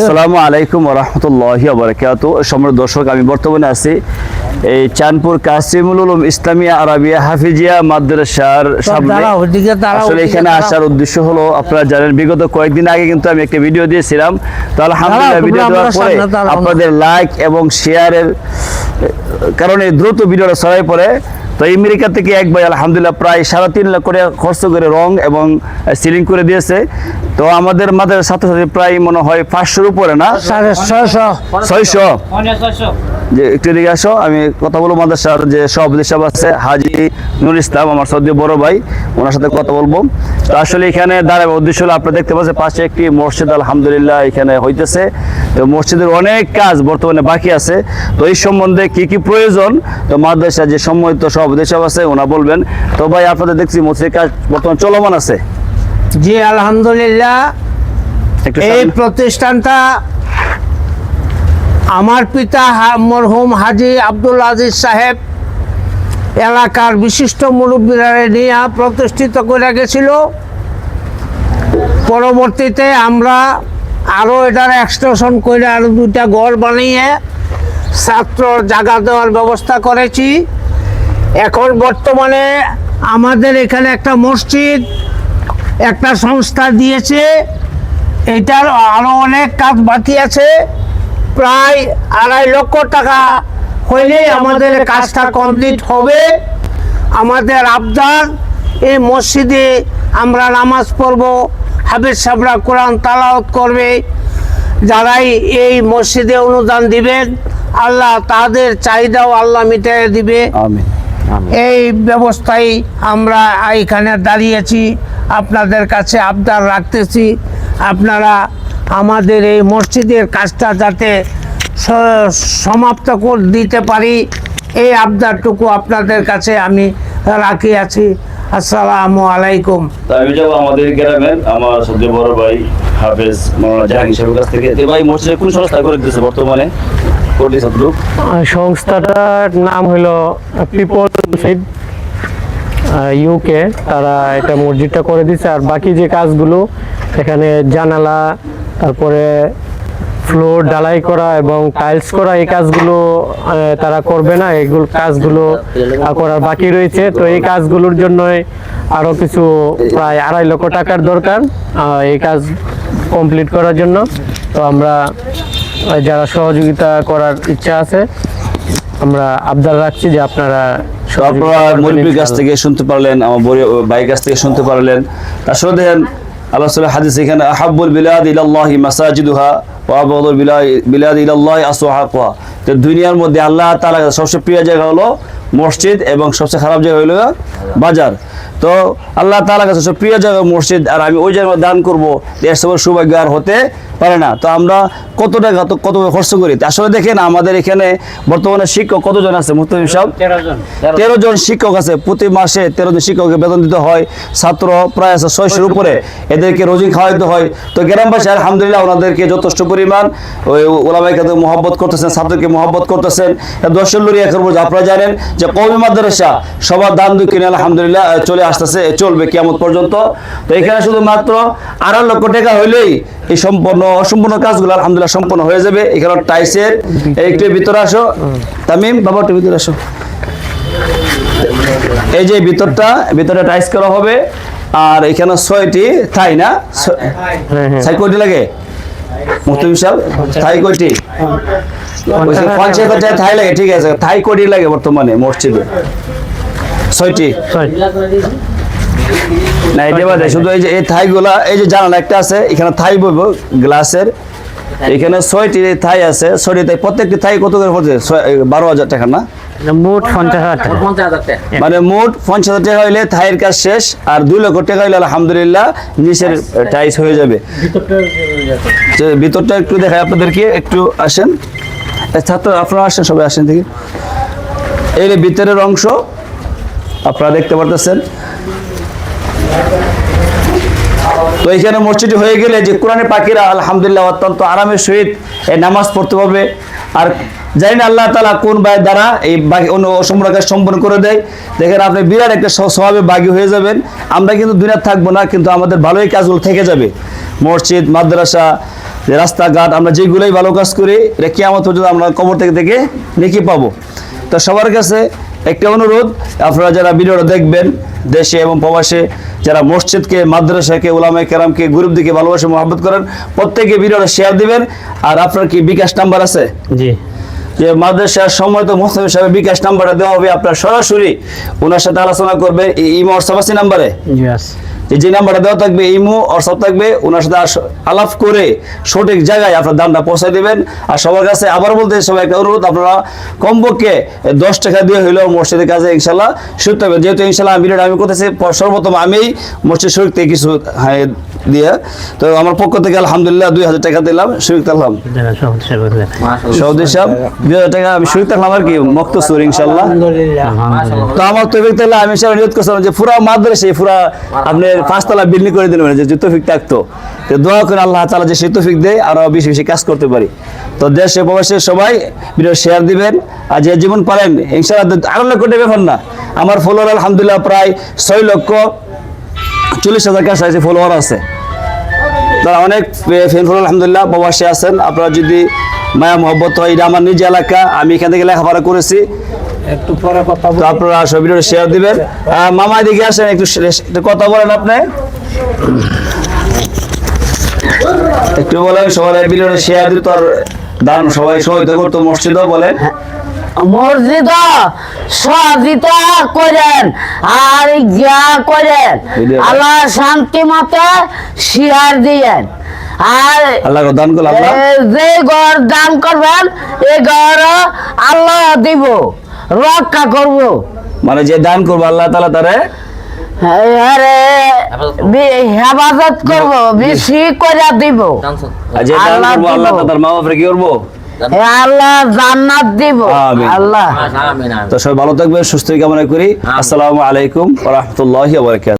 আসসালামু আলাইকুম রহমতুল্লাহ বরকাত সম্রাট দর্শক আমি বর্তমানে আছি এই চাঁদপুর কাসিমুল উলুম ইসলামিয়া আরাবিয়া হাফিজিয়া মাদ্রাসার সামনে। আসলে এখানে আসার উদ্দেশ্য হলো আপনারা জানেন বিগত কয়েকদিন আগে কিন্তু আমি একটা ভিডিও দিয়েছিলাম। তো আলহামদুলিল্লাহ ভিডিও দেওয়ার পরে। আপনাদের লাইক এবং শেয়ারের কারণে দ্রুত ভিডিওটা ছড়াই পড়ে। তো আমেরিকা থেকে এক ভাই আলহামদুলিল্লাহ প্রায় সাড়ে তিন লাখ করে খরচ করে রং এবং সিলিং করে দিয়েছে। তো আমাদের মাদের ছাত্রছাত্রী প্রায় মনে হয় পাঁচশোর উপরে না? সাড়ে ছয়শো। ছয়শো? যে একটু দিকে আসো আমি কথা বলব মাদ্রাসার যে সভাপতি সাহেব আছে হাজি নুর ইসলাম আমার সৌদি বড় ভাই ওনার সাথে কথা বলব। তো আসলে এখানে দাঁড়াবে উদ্দেশ্য হলো আপনারা দেখতে পাচ্ছেন পাশে একটি মসজিদ আলহামদুলিল্লাহ এখানে হইতেছে। তো মসজিদের অনেক কাজ বর্তমানে বাকি আছে। তো এই সম্বন্ধে কি কি প্রয়োজন? তো মাদ্রাসা যে সম্মানিত সভাপতি সাহেব আছে ওনা বলবেন। তো ভাই আপনাদের দেখছি মসজিদের কাজ বর্তমান চলমান আছে। জি আলহামদুলিল্লাহ। এই প্রতিষ্ঠানটা আমার পিতা মরহুম হাজি আব্দুল আজিজ সাহেব এলাকার বিশিষ্ট মুরব্বীরারে নিয়ে প্রতিষ্ঠিত করে গেছিল। পরবর্তীতে আমরা আরও এটার এক্সটেনশন করে আরও দুইটা ঘর বানিয়ে ছাত্র জায়গা দেওয়ার ব্যবস্থা করেছি। এখন বর্তমানে আমাদের এখানে একটা মসজিদ একটা সংস্থা দিয়েছে এটার আরও অনেক কাজ বাকি আছে প্রায় আড়াই লক্ষ টাকা হইলেই আমাদের কাজটা কমপ্লিট হবে। আমাদের আবদার এই মসজিদে আমরা নামাজ পড়ব হাফিজ সাবরা কোরআন তালাওত করবে। যারাই এই মসজিদে অনুদান দিবেন আল্লাহ তাদের চাহিদাও আল্লাহ মিটিয়ে দিবে। এই ব্যবস্থায় আমরা এখানে দাঁড়িয়েছি আপনাদের কাছে আবদার রাখতেছি আপনারা আমাদের এই মসজিদের কাজটা যাতে সমাপ্ত করে দিতে পারি এই আবদারটুকু আপনাদের কাছে আমি রাখি আছি। আসসালামু আলাইকুম। তো আমি যাব আমাদের গ্রামের আমার সবচেয়ে বড় ভাই হাফেজ মৌলানা জাহাঙ্গীর সাহেবের কাছ থেকে। তো ভাই মসজিদে কোন সংস্থা করে দিতেছে বর্তমানে? সংস্থাটার নাম হলো পিপল ইউকে তারা এটা মসজিদটা করে দিচ্ছে আর বাকি যে কাজগুলো, এখানে জানালা, তারপরে ফ্লোর ঢালাই করা এবং টাইলস করা, এই কাজগুলো তারা করবে না। এগুলো কাজগুলো করার বাকি রয়েছে। তো এই কাজগুলোর জন্যই আরও কিছু প্রায় আড়াই লক্ষ টাকার দরকার এই কাজ কমপ্লিট করার জন্য। তো আমরা, যারা সহযোগিতা করার ইচ্ছা আছে, আমরা আবদার রাখছি যে আপনারা আপনারা মুরব্বীর কাছ থেকে শুনতে পারলেন আমার ভাইয়ের কাছ থেকে শুনতে পারলেন। আসলে দেখেন আল্লাহ সাল্লাহ হাদিস এখানে আহাবুল বিলাদ ইলাল্লাহি মাসাজিদুহা ওয়া আবদুল বিলাদ ইলাল্লাহি আসওয়াকুহা তো দুনিয়ার মধ্যে আল্লাহ তাআলা সবচেয়ে প্রিয় জায়গা হলো মসজিদ এবং সবচেয়ে খারাপ জায়গা হলো বাজার। তো আল্লাহ তাআলা কাছে প্রিয় জায়গা মসজিদ আর আমি ওই জায়গায় দান করব। এর সবার সৌভাগ্য আর হতে পারে না। তো আমরা কত টাকা কত খরচ করি? আসলে দেখেন আমাদের এখানে বর্তমানে শিক্ষক কতজন আছে মুস্তাফিম সাহেব? তেরো জন শিক্ষক আছে। প্রতি মাসে তেরো জন শিক্ষককে বেতন দিতে হয়। ছাত্র প্রায় আছে ছয়শোর উপরে। এদেরকে রোজি খাওয়াইতে হয়। তো গ্রামবাসী আলহামদুলিল্লাহ ওনাদেরকে যথেষ্ট পরিমাণ ওই ওলামাইকে মহব্বত করতেছেন ছাত্রকে মহব্বত করতেছেন। দর্শন লড়ি এখন পর্যন্ত আপনারা জানেন যে কৌমি মাদ্রাসা সবার দান দুঃখিনী আলহামদুলিল্লাহ চলে আসতেছে চলবে কেমন পর্যন্ত। তো এখানে শুধুমাত্র আড়াই লক্ষ টাকা হইলেই এই সম্পূর্ণ অসম্পূর্ণ কাজগুলো আলহামদুলিল্লাহ সম্পন্ন হয়ে যাবে। এখানে টাইসের একটু ভিতরে আসো। তামিম বাবা একটু ভিতরে আসো। এই যে ভিতরটা ভিতরে টাইস করা হবে। আর এখানে ছয়টি থাই না? ছ- হ্যাঁ হ্যাঁ। কয়টি লাগে? মুস্তাফিজ সাহেব থাই কয়টি? পঞ্চায়েত থাই লাগে ঠিক আছে। থাই কয়টি লাগে বর্তমানে মসজিদে? ছয়টি. না এটা বাদে শুধু এই যে এই থাইগুলা এই যে জানালা একটা আছে এখানে থাই বইব গ্লাসের। এখানে ছয়টি থাই আছে ছয়টি থাই প্রত্যেকটি থাই কত করে পড়ছে? ছয়- বারো হাজার টাকা না? মোট পঞ্চাশ হাজার টাকা। মানে মোট পঞ্চাশ হাজার টাকা হইলে থাইয়ের কাজ শেষ আর দুই লক্ষ টাকা হইলে আলহামদুলিল্লাহ নিচের টাইস হয়ে যাবে। ভিতরটা একটু দেখায় আপনাদেরকে একটু আসেন। ছাত্র আপনারা আসেন সবাই আসেন দেখি। এই যে ভিতরের অংশ আপনারা দেখতে পারতেছেন? তো এখানে মসজিদ হয়ে গেলে যে কোরআনে পাখিরা আলহামদুলিল্লাহ অত্যন্ত আরামের সহিত এই নামাজ পড়তে পারবে। আর জানি না আল্লাহ তালা কোন ভাই দ্বারা এই বাকি অন্য অসম্পূর্ণ সম্পন্ন করে দেয়। দেখেন আপনি বিরাট একটা স্বভাবে বাগী হয়ে যাবেন। আমরা কিন্তু দুনিয়া থাকব না, কিন্তু আমাদের ভালোই কাজগুলো থেকে যাবে। মসজিদ, মাদ্রাসা, রাস্তাঘাট, আমরা যেগুলোই ভালো কাজ করি, এটা কেমন পর্যন্ত আমরা কবর থেকে থেকে নেকি পাবো। তো সবার কাছে একটা অনুরোধ আপনারা যারা ভিডিওটা দেখবেন দেশে এবং প্রবাসে যারা মসজিদকে মাদ্রাসাকে ওলামে কেরামকে গ্রুপ দিকে ভালোবাসে মহাব্বত করেন প্রত্যেকে ভিডিওটা শেয়ার দিবেন। আর আপনার কি বিকাশ নাম্বার আছে? জি। যে মাদ্রাসার সময় তো মোহসিম সাহেবের বিকাশ নাম্বারটা দেওয়া হবে আপনার সরাসরি। ওনার সাথে আলোচনা করবে ইমর ইমো হোয়াটসঅ্যাপ আছে নাম্বারে। জি যে নাম্বারটা দেওয়া থাকবে ইমো হোয়াটসঅ্যাপ থাকবে ওনার সাথে আলাপ করে সঠিক জায়গায় আপনার দামটা পৌঁছে দেবেন। আর সবার কাছে আবার বলতে সবাই একটা অনুরোধ আপনারা কমপক্ষে দশ টাকা দিয়ে হইলেও মসজিদের কাছে ইনশাল্লাহ শুরু থাকবেন। যেহেতু ইনশাল্লাহ ভিডিওটা আমি করতেছি সর্বপ্রথম আমি মসজিদ শরীর কিছু হ্যাঁ, দিয়ে তো আমার পক্ষ থেকে আলহামদুলিল্লাহ দুই হাজার টাকা দিলাম শরীর থাকলাম সৌদি সাহেব দুই হাজার টাকা আমি শরীর থাকলাম আর কি মক্ত সুর ইনশাল্লাহ তো আমার তৌফিক তাহলে আমি করছিলাম যে পুরা মাদ্রাসে পুরা আপনি পাঁচতলা বিল্ডিং করে দিলেন যে যে তৌফিক থাকতো। তো দোয়া করে আল্লাহ তালা যে সেই তৌফিক দেয় আরও বেশি বেশি কাজ করতে পারি। তো দেশে প্রবাসে সবাই ভিডিও শেয়ার দিবেন আর যে জীবন পারেন ইনশাআল্লাহ আরও লক্ষ টাকা ব্যাপার না। আমার ফলোয়ার আলহামদুলিল্লাহ প্রায় ছয় লক্ষ চল্লিশ হাজার কাছে ফলোয়ার আছে। তারা অনেক ফ্যান ফলো আলহামদুলিল্লাহ প্রবাসে আছেন। আপনারা যদি মায়া মহব্বত হয় এটা আমার নিজ এলাকা আমি এখান থেকে লেখাপড়া করেছি। একটু পরে কথা আপনারা সব ভিডিও শেয়ার দিবেন। মামা এদিকে আসেন একটু কথা বলেন আপনি। একটু বলেন সবাই ভিডিও শেয়ার দিত আর দান সবাই সহায়তা করতো মসজিদও বলেন। মসজিদ সহযোগিতা করেন আর ইয়া করেন। আল্লাহ শান্তি মতে শিয়ার দিয়েন। আর আল্লাহ দান করল আল্লাহ। যে ঘর দান করবেন এই ঘর আল্লাহ দিব রক্ষা করব। মানে যে দান করব আল্লাহ তালা তারে হেফাজত করব বেশি করে দিব। যে আল্লাহ তার মা বাপরে কি করব? আল্লাহ জান্নাত দিব। আল্লাহ। তো সবাই ভালো থাকবেন সুস্থ কামনা করি। আসসালামু আলাইকুম রহমতুল্লাহ বারকাত